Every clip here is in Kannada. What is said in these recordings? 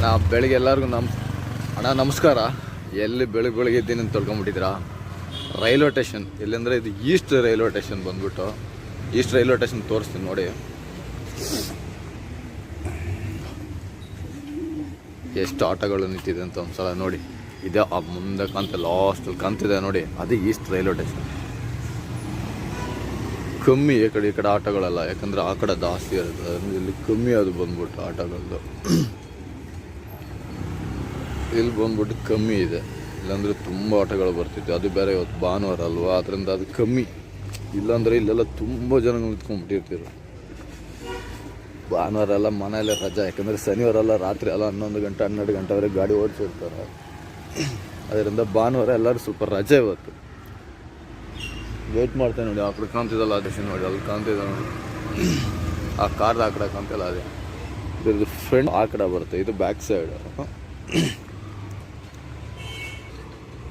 ಅಣ್ಣ, ಬೆಳಿಗ್ಗೆ ಎಲ್ಲರಿಗೂ ನಮ್, ಅಣ್ಣ, ನಮಸ್ಕಾರ. ಎಲ್ಲಿ ಬೆಳಗ್ಗೆ ಬೆಳಗ್ಗೆ ಇದ್ದೀನಿ ಅಂತ ತಿಳ್ಕೊಂಬಿಟ್ಟಿದ್ದೀರಾ? ರೈಲ್ವೆ ಸ್ಟೇಷನ್ ಎಲ್ಲಿಂದರೆ ಇದು ಈಸ್ಟ್ ರೈಲ್ವೆ ಸ್ಟೇಷನ್ ಬಂದ್ಬಿಟ್ಟು, ಈಸ್ಟ್ ರೈಲ್ವೆ ಸ್ಟೇಷನ್ ತೋರಿಸ್ತೀನಿ ನೋಡಿ. ಎಷ್ಟು ಆಟೋಗಳು ನಿಂತಿದೆ ಅಂತ ಒಂದ್ಸಲ ನೋಡಿ. ಇದೆ, ಆ ಮುಂದೆ ಕಾಣ್ತ ಲಾಸ್ಟಲ್ಲಿ ಕಾಣ್ತಿದೆ ನೋಡಿ. ಅದು ಈಸ್ಟ್ ರೈಲ್ವೆ ಸ್ಟೇಷನ್. ಕಮ್ಮಿ ಈ ಕಡೆ ಈ ಕಡೆ ಆಟೋಗಳೆಲ್ಲ. ಯಾಕಂದ್ರೆ ಆ ಕಡೆ ಜಾಸ್ತಿ ಇರುತ್ತೆ. ಇಲ್ಲಿ ಕಮ್ಮಿ ಅದು ಬಂದ್ಬಿಟ್ಟು ಆಟೋಗಳದ್ದು ಇಲ್ಲಿ ಬಂದ್ಬಿಟ್ಟು ಕಮ್ಮಿ ಇದೆ. ಇಲ್ಲಾಂದರೆ ತುಂಬ ಆಟಗಳು ಬರ್ತಿತ್ತು. ಅದು ಬೇರೆ ಇವತ್ತು ಭಾನುವಾರ ಅಲ್ವಾ? ಅದರಿಂದ ಅದು ಕಮ್ಮಿ. ಇಲ್ಲಾಂದರೆ ಇಲ್ಲೆಲ್ಲ ತುಂಬ ಜನ ನಿಂತ್ಕೊಂಡ್ಬಿಟ್ಟಿರ್ತಿರು. ಭಾನುವಾರ ಎಲ್ಲ ಮನೆಯಲ್ಲೇ ರಜಾ. ಯಾಕಂದರೆ ಶನಿವಾರ ಎಲ್ಲ ರಾತ್ರಿ ಎಲ್ಲ ಹನ್ನೊಂದು ಗಂಟೆ, ಹನ್ನೆರಡು ಗಂಟೆವರೆಗೆ ಗಾಡಿ ಓಡಿಸಿರ್ತಾರೆ. ಅದರಿಂದ ಭಾನುವಾರ ಎಲ್ಲರೂ ಸ್ವಲ್ಪ ರಜೆ ಇವತ್ತು. ವೇಟ್ ಮಾಡ್ತೇನೆ ನೋಡಿ. ಆ ಕಡೆ ಕಾಣ್ತಿದ್ದಲ್ಲ ನೋಡಿ. ಅಲ್ಲಿ ಕಾಣ್ತಿದ್ದ ನೋಡಿ. ಆ ಕಾರ್ದ ಆ ಕಡೆ ಕಾಣ್ತಿಲ್ಲ ಅದೇ. ಇದ್ರದ್ದು ಫ್ರೆಂಡ್ ಆ ಕಡೆ ಬರುತ್ತೆ. ಇದು ಬ್ಯಾಕ್ ಸೈಡ್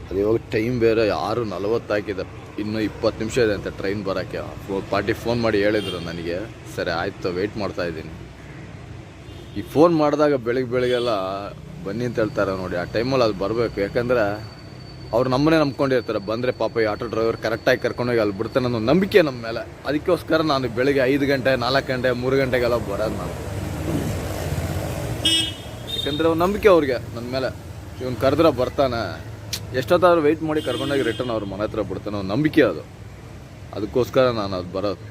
ಅದು ಇವಾಗ ಟೈಮ್ ಬೇರೆ, ಯಾರು ನಲವತ್ತು ಹಾಕಿದ್ದಾರೆ. ಇನ್ನೂ ಇಪ್ಪತ್ತು ನಿಮಿಷ ಇದೆ ಅಂತ ಟ್ರೈನ್ ಬರೋಕ್ಕೆ. ಪಾರ್ಟಿ ಫೋನ್ ಮಾಡಿ ಹೇಳಿದ್ರು ನನಗೆ. ಸರಿ, ಆಯಿತು ವೆಯ್ಟ್ ಮಾಡ್ತಾ ಇದ್ದೀನಿ. ಈ ಫೋನ್ ಮಾಡಿದಾಗ ಬೆಳಿಗ್ಗೆ ಬೆಳಗ್ಗೆಲ್ಲ ಬನ್ನಿ ಅಂತ ಹೇಳ್ತಾರೆ ನೋಡಿ. ಆ ಟೈಮಲ್ಲಿ ಅದು ಬರಬೇಕು. ಯಾಕಂದರೆ ಅವ್ರು ನಮ್ಮನ್ನೇ ನಂಬ್ಕೊಂಡಿರ್ತಾರೆ. ಬಂದರೆ ಪಾಪ ಈ ಆಟೋ ಡ್ರೈವರ್ ಕರೆಕ್ಟಾಗಿ ಕರ್ಕೊಂಡೋಗಿ ಅಲ್ಲಿ ಬಿಡ್ತಾನೆ ಅನ್ನೋ ನಂಬಿಕೆ ನಮ್ಮ ಮೇಲೆ. ಅದಕ್ಕೋಸ್ಕರ ನಾನು ಬೆಳಗ್ಗೆ ಐದು ಗಂಟೆ, ನಾಲ್ಕು ಗಂಟೆ, ಮೂರು ಗಂಟೆಗೆಲ್ಲ ಬರೋದು ನಾನು. ಯಾಕಂದರೆ ಅವ್ರ ನಂಬಿಕೆ ಅವ್ರಿಗೆ ನನ್ನ ಮೇಲೆ. ಇವನು ಕರೆದ್ರೆ ಬರ್ತಾನೆ. ಎಷ್ಟೊತ್ತಾದ್ರೂ ವೆಯ್ಟ್ ಮಾಡಿ ಕರ್ಕೊಂಡೋಗಿ ರಿಟರ್ನ್ ಅವ್ರ ಮನೆ ಹತ್ರ ಬಿಡ್ತಾನೋ ನಂಬಿಕೆ ಅದು. ಅದಕ್ಕೋಸ್ಕರ ನಾನು ಅದು ಬರೋದು.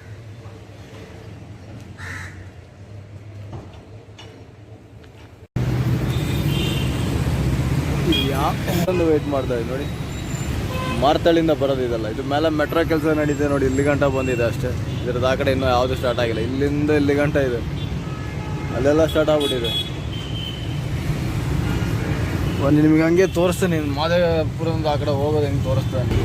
ಯಾಕಂದು ವೆಯ್ಟ್ ಮಾಡ್ತಾ ಇದ್ದೀನಿ ನೋಡಿ. ಮಾರ್ತಳಿಂದ ಬರೋದಿದೆಲ್ಲ ಇದು ಮೇಲೆ ಮೆಟ್ರೋ ಕೆಲಸ ನಡೀತಿದೆ ನೋಡಿ, ಇಲ್ಲಿ ಗಂಟ ಬಂದಿದೆ ಅಷ್ಟೇ. ಇದ್ರದ್ದು ಆ ಕಡೆ ಇನ್ನೂ ಯಾವುದು ಸ್ಟಾರ್ಟ್ ಆಗಿಲ್ಲ. ಇಲ್ಲಿಂದ ಇಲ್ಲಿ ಗಂಟ ಇದೆ. ಅಲ್ಲೆಲ್ಲ ಸ್ಟಾರ್ಟ್ ಆಗ್ಬಿಟ್ಟಿದೆ. ಒಂದು ನಿಮ್ಗೆ ಹಂಗೆ ತೋರಿಸ್ತೀನಿ ಮಾದೇವಪುರದಿಂದ ಆ ಕಡೆ ಹೋಗೋದು ಹೆಂಗೆ ತೋರಿಸ್ತೇನೆ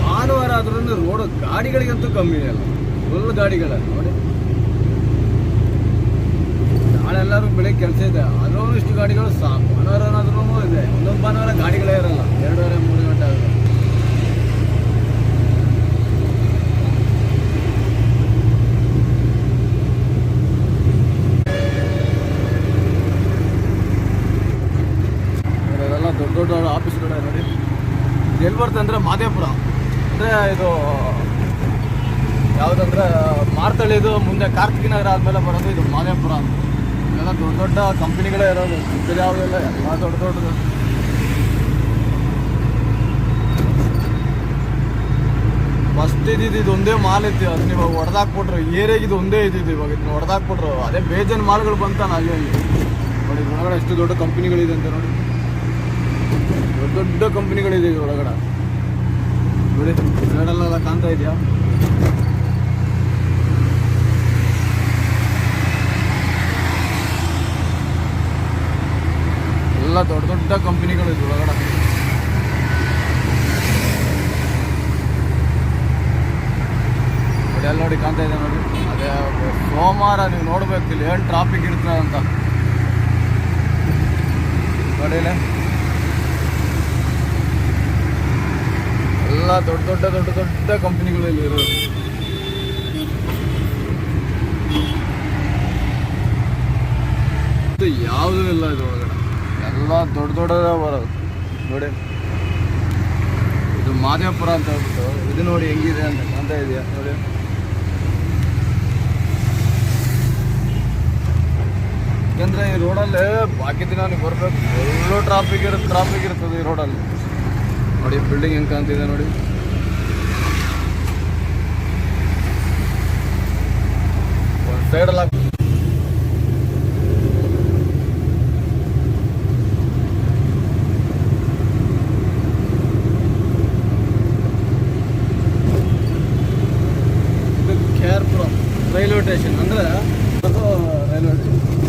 ಭಾನುವಾರ ಆದ್ರೂ ರೋಡ್ ಗಾಡಿಗಳಿಗಂತೂ ಕಮ್ಮಿ ಅಲ್ಲ ಫುಲ್ ಗಾಡಿಗಳ, ನೋಡಿ. ನಾಳೆ ಎಲ್ಲರೂ ಬೆಳಿಗ್ಗೆ ಕೆಲಸ ಇದೆ ಅದರಲ್ಲೂ ಇಷ್ಟು ಗಾಡಿಗಳು ಸಾಕು. ಭಾನುವಾರ ಆದ್ರೂ ಇದೆ ಒಂದೊಂದು ಭಾನುವಾರ ಗಾಡಿಗಳೇ ಇರಲ್ಲ ಎರಡೂವರೆ ಮೂರು ಗಂಟೆ ಆಗುತ್ತೆ ಇದೆಲ್ಲ ದೊಡ್ಡ ದೊಡ್ಡ ಆಫೀಸ್ಗಳೇ ನೋಡಿ ಇದು ಎಲ್ಲಿ ಬರುತ್ತೆ ಅಂದರೆ ಮಾದೇಪುರ ಅಂದರೆ ಇದು, ಯಾವುದಂದ್ರೆ ಮಾರ್ತಳ್ಳಿದು ಮುಂದೆ ಕಾರ್ತಿಕ ನಗರ ಆದಮೇಲೆ ಬರೋದು ಇದು ಮಾದೇಪುರ ಅಂತ. ಎಲ್ಲ ದೊಡ್ಡ ದೊಡ್ಡ ಕಂಪ್ನಿಗಳೇ ಇರೋದು. ಇದು ಯಾವುದಿಲ್ಲ ಎಲ್ಲ ದೊಡ್ಡ ದೊಡ್ಡದು. ಫಸ್ಟ್ ಇದ್ದಿದ್ದು ಇದು ಒಂದೇ ಮಾಲ್ ಇತ್ತು. ಅದನ್ನ ಇವಾಗ ಹೊಡೆದಾಕ್ಬಿಟ್ರು, ಏರಿಯಾಗೆ ಇದು ಒಂದೇ ಇದ್ದಿದ್ದು ಇವಾಗ. ಇದನ್ನ ಹೊಡೆದಾಕ್ಬಿಟ್ರು. ಅದೇ ಬೇಜನ್ ಮಾಲ್ಗಳು ಬಂತಾನ ಅಲ್ಲಿ ನೋಡಿ ಒಳಗಡೆ ಎಷ್ಟು ದೊಡ್ಡ ಕಂಪ್ನಿಗಳಿದೆ ಅಂತ ನೋಡಿ. ದೊಡ್ಡ ಕಂಪ್ನಿಗಳಿದೆ ಇದು ಒಳಗಡೆ. ನೋಡಿ ಸೈಡಲ್ಲೆಲ್ಲ ಕಾಣ್ತಾ ಇದೆಯಾ? ಎಲ್ಲ ದೊಡ್ಡ ದೊಡ್ಡ ಕಂಪ್ನಿಗಳು ಇದು ಒಳಗಡೆ. ನೋಡಿ ಅಲ್ಲಿ ನೋಡಿ ಕಾಣ್ತಾ ಇದೆ ನೋಡಿ. ಅದೇ, ಸೋಮವಾರ ನೀವು ನೋಡ್ಬೇಕು, ಇಲ್ಲಿ ಏನು ಟ್ರಾಫಿಕ್ ಇರ್ತದೆ ಅಂತ. ನೋಡಿ ಇಲ್ಲಿ. ಎಲ್ಲ ದೊಡ್ಡ ದೊಡ್ಡ ದೊಡ್ಡ ದೊಡ್ಡ ಕಂಪ್ನಿಗಳಲ್ಲಿ ಇರೋದು. ಯಾವುದೂ ಇಲ್ಲ ಇದ್ರೊಳಗಡೆ. ಎಲ್ಲ ದೊಡ್ಡ ದೊಡ್ಡದ ಬರೋದು. ನೋಡಿ. ಇದು ಮಾದೇವಪುರ ಅಂತ ಹೇಳ್ಬಿಟ್ಟು ಇದು ನೋಡಿ ಹೆಂಗಿದೆ ಅಂತ ಕಾಣ್ತಾ ಇದೆಯಾ? ನೋಡಿ. ಯಾಕಂದ್ರೆ ಈ ರೋಡಲ್ಲಿ ಬಾಕಿ ದಿನ ನೀವು ಬರ್ಬೇಕು. ಫುಲ್ಲು ಟ್ರಾಫಿಕ್ ಇರುತ್ತೆ ಟ್ರಾಫಿಕ್ ಇರ್ತದೆ ಈ ರೋಡಲ್ಲಿ ನೋಡಿ ಬಿಲ್ಡಿಂಗ್ ಹೆಂಗೆ ಕಾಣ್ತಿದೆ ನೋಡಿ. ಸೈಡ್ ಸೈಡಲ್ಲಿ ಇದು ಖೇರ್ಪುರ ರೈಲ್ವೆ ಸ್ಟೇಷನ್ ಅಂದ್ರೆ ಅದು ರೈಲ್ವೆ ಸ್ಟೇಷನ್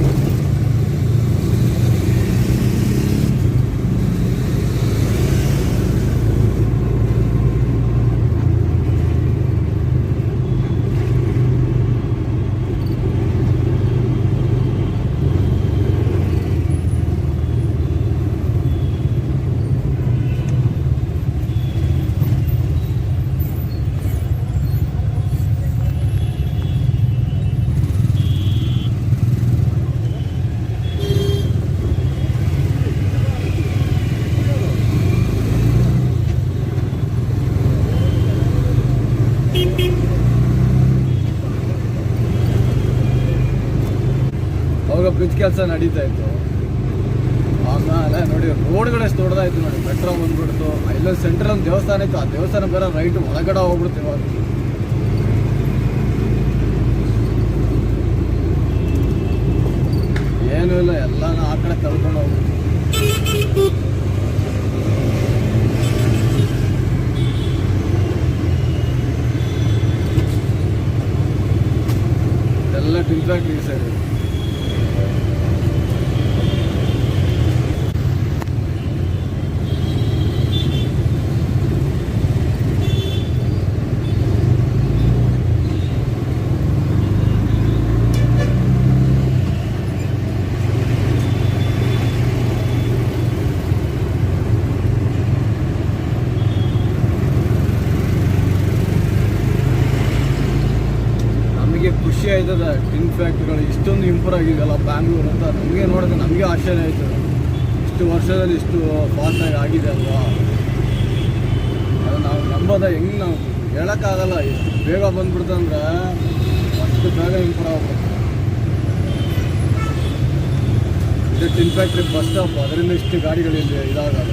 ಕೆಲಸ ನಡೀತಾ ಇತ್ತು. ಆಮೇಲೆ ನೋಡಿ, ರೋಡ್ಗಳು ಎಷ್ಟು ದೊಡ್ಡದಾಯ್ತು ನೋಡಿ. ಮೆಟ್ರೋ ಬಂದ್ಬಿಡ್ತು. ಇಲ್ಲೊಂದು ಸೆಂಟ್ರಲ್ ಒಂದು ದೇವಸ್ಥಾನ ಇತ್ತು. ಆ ದೇವಸ್ಥಾನ ಬೇರೆ ರೈಟ್ ಒಳಗಡೆ ಹೋಗ್ಬಿಡ್ತು ಇವಾಗ. ಏನೂ ಇಲ್ಲ, ಎಲ್ಲಾನ ಆ ಕಡೆ ತಳ್ಕೊಂಡು ಹೋಗ್ಬಿಡ್ತು. ಎಲ್ಲ ಟಿಂಟ್ರಾಕ್ಟ್ ಖುಷಿ ಆಯ್ತದ. ಟಿನ್ ಫ್ಯಾಕ್ಟ್ರಿಗಳು ಇಷ್ಟೊಂದು ಇಂಪ್ರೂವ್ ಆಗಿದೆಯಲ್ಲ ಬ್ಯಾಂಗ್ಳೂರ್ ಅಂತ. ನಮಗೆ ನೋಡಿದ್ರೆ ನಮಗೆ ಆಶ್ಚರ್ಯ ಆಯಿತು ಇಷ್ಟು ವರ್ಷದಲ್ಲಿ ಇಷ್ಟು ಫಾಸ್ಟಾಗಿ ಆಗಿದೆ ಅಲ್ವಾ? ಅದು ನಾವು ನಂಬೋದ ಹೆಂಗೆ ನಾವು ಹೇಳೋಕ್ಕಾಗಲ್ಲ. ಎಷ್ಟು ಬೇಗ ಬಂದ್ಬಿಡ್ತಂದ್ರೆ ಅಷ್ಟು ಬೇಗ ಇಂಪ್ರೂವ್ ಆಗ್ಬಿಡ್ತು ಇದು ಟಿನ್ ಫ್ಯಾಕ್ಟ್ರಿ ಬಸ್ ಸ್ಟಾಪ್ ಅದರಿಂದ ಇಷ್ಟು ಗಾಡಿಗಳಿದೆ ಇದಾಗಲ್ಲ